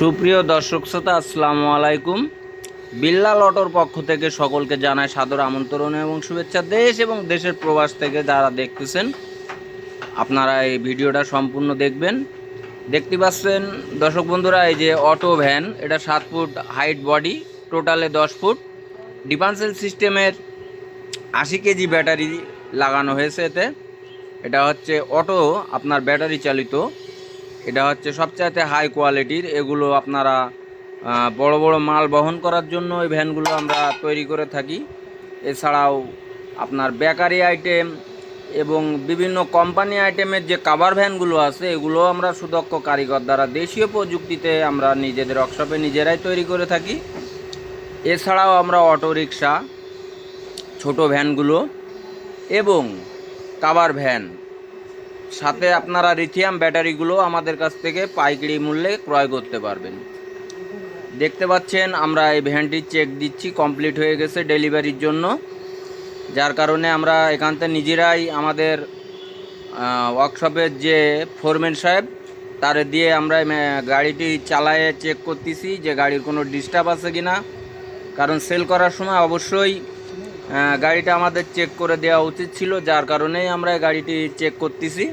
সুপ্রিয় দর্শক শ্রোতা, আসসালামু আলাইকুম। বিল্লাল অটোর পক্ষ থেকে সকলকে জানায় সাদর আমন্ত্রণ এবং শুভেচ্ছা। দেশ এবং দেশের প্রবাস থেকে যারা দেখতেছেন, আপনারা এই ভিডিওটা সম্পূর্ণ দেখবেন। দেখতে পাচ্ছেন, দর্শক বন্ধুরা, এই যে অটো ভ্যান, এটা সাত ফুট হাইট বডি, টোটালে দশ ফুট। ডিফান্সেল সিস্টেমের আশি কেজি ব্যাটারি লাগানো হয়েছে এতে। এটা হচ্ছে অটো, আপনার ব্যাটারি চালিত। এটা হচ্ছে সবচাইতে হাই কোয়ালিটির এগুলো আপনারা বড় বড় মাল বহন করার জন্য এই ভ্যানগুলো আমরা তৈরি করে থাকি। এছাড়াও আপনার বেকারি আইটেম এবং বিভিন্ন কোম্পানি আইটেমের যে কাভার ভ্যানগুলো আছে এগুলো আমরা সুদক্ষ কারিগর দ্বারা দেশীয় প্রযুক্তিতে আমরা নিজেদের ওয়ার্কশপে নিজেরাই তৈরি করে থাকি। এছাড়াও আমরা অটো রিক্সা ছোট ভ্যানগুলো এবং কাভার ভ্যান। সাথে আপনারা রিথিয়াম ব্যাটারিগুলো আমাদের কাছ থেকে পাইকারি মূল্যে ক্রয় করতে পারবেন। দেখতে পাচ্ছেন, আমরা এই ভ্যানটির চেক দিচ্ছি কমপ্লিট হয়ে গেছে ডেলিভারির জন্য। যার কারণে আমরা এখান থেকে নিজেরাই আমাদের ওয়ার্কশপের যে ফোরম্যান সাহেব, তার দিয়ে আমরা গাড়িটি চালায়ে চেক করতেছি যে গাড়ির কোনো ডিস্টার্ব আছে কি না কারণ সেল করার সময় অবশ্যই গাড়িটা আমাদের চেক করে দেওয়া উচিত ছিল, যার কারণেই আমরা গাড়িটি চেক করতেছি।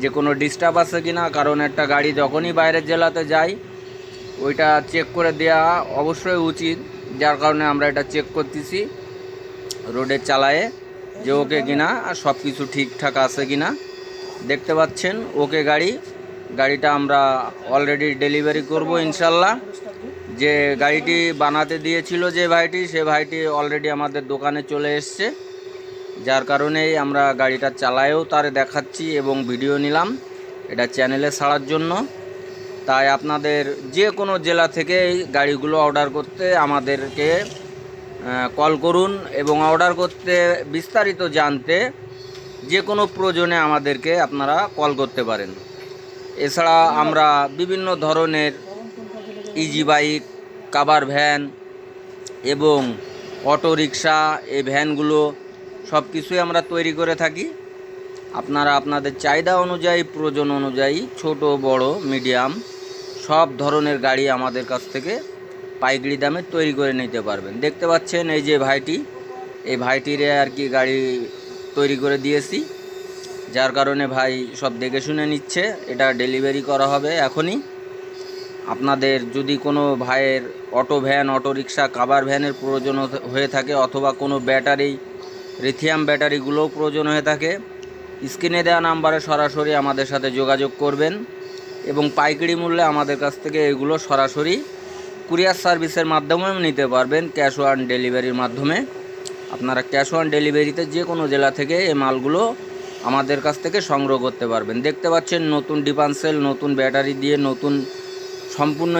যে কোনো ডিস্টার্ব আছে কি না কারণ একটা গাড়ি যখনই বাইরের জেলাতে যাই, ওইটা চেক করে দেওয়া অবশ্যই উচিত, যার কারণে আমরা এটা চেক করতেছি, রোডে চালায়ে যে ওকে কিনা আর সব কিছু ঠিকঠাক আছে কিনা। দেখতে পাচ্ছেন, ওকে গাড়ি, গাড়িটা আমরা অলরেডি ডেলিভারি করব, ইনশাল্লাহ। যে গাড়িটি বানাতে দিয়েছিল যে ভাইটি, সে ভাইটি অলরেডি আমাদের দোকানে চলে এসছে। যার কারণেই আমরা গাড়িটা চালায়েও তার দেখাচ্ছি এবং ভিডিও নিলাম। এটা চ্যানেলে ছাড়ার জন্য। তাই আপনাদের যে কোনো জেলা থেকে গাড়িগুলো অর্ডার করতে আমাদেরকে কল করুন এবং অর্ডার করতে বিস্তারিত জানতে যে কোনো প্রয়োজনে আমাদেরকে আপনারা কল করতে পারেন। এছাড়া আমরা বিভিন্ন ধরনের ইজি বাইক কাবার ভ্যান এবং অটো রিক্সা এই ভ্যানগুলো সব কিছুই আমরা তৈরি করে থাকি। আপনারা আপনাদের চাহিদা অনুযায়ী, প্রয়োজন অনুযায়ী, ছোট, বড়, মিডিয়াম, সব ধরনের গাড়ি আমাদের কাছ থেকে পাইকারি দামে তৈরি করে নিতে পারবেন। দেখতে পাচ্ছেন এই যে ভাইটি, এই ভাইটিরে আর কি গাড়ি তৈরি করে দিয়েছি। যার কারণে ভাই সব দেখে শুনে নিচ্ছে, এটা ডেলিভারি করা হবে এখনই। আপনাদের যদি কোনো ভাইয়ের অটো ভ্যান, অটো রিক্সা, কাবার ভ্যানের প্রয়োজন হয়ে থাকে অথবা কোনো ব্যাটারি, রিথিয়াম ব্যাটারিগুলোও প্রয়োজন হয়ে থাকে, স্ক্রিনে দেওয়া নাম্বারে সরাসরি আমাদের সাথে যোগাযোগ করবেন এবং পাইকারি মূল্যে আমাদের কাছ থেকে এগুলো সরাসরি কুরিয়ার সার্ভিসের মাধ্যমেও নিতে পারবেন ক্যাশ অন ডেলিভারির মাধ্যমে। আপনারা ক্যাশ অন ডেলিভারিতে যে কোনো জেলা থেকে এই মালগুলো আমাদের কাছ থেকে সংগ্রহ করতে পারবেন। দেখতে পাচ্ছেন নতুন ডিপান্সেল নতুন ব্যাটারি দিয়ে নতুন সম্পূর্ণ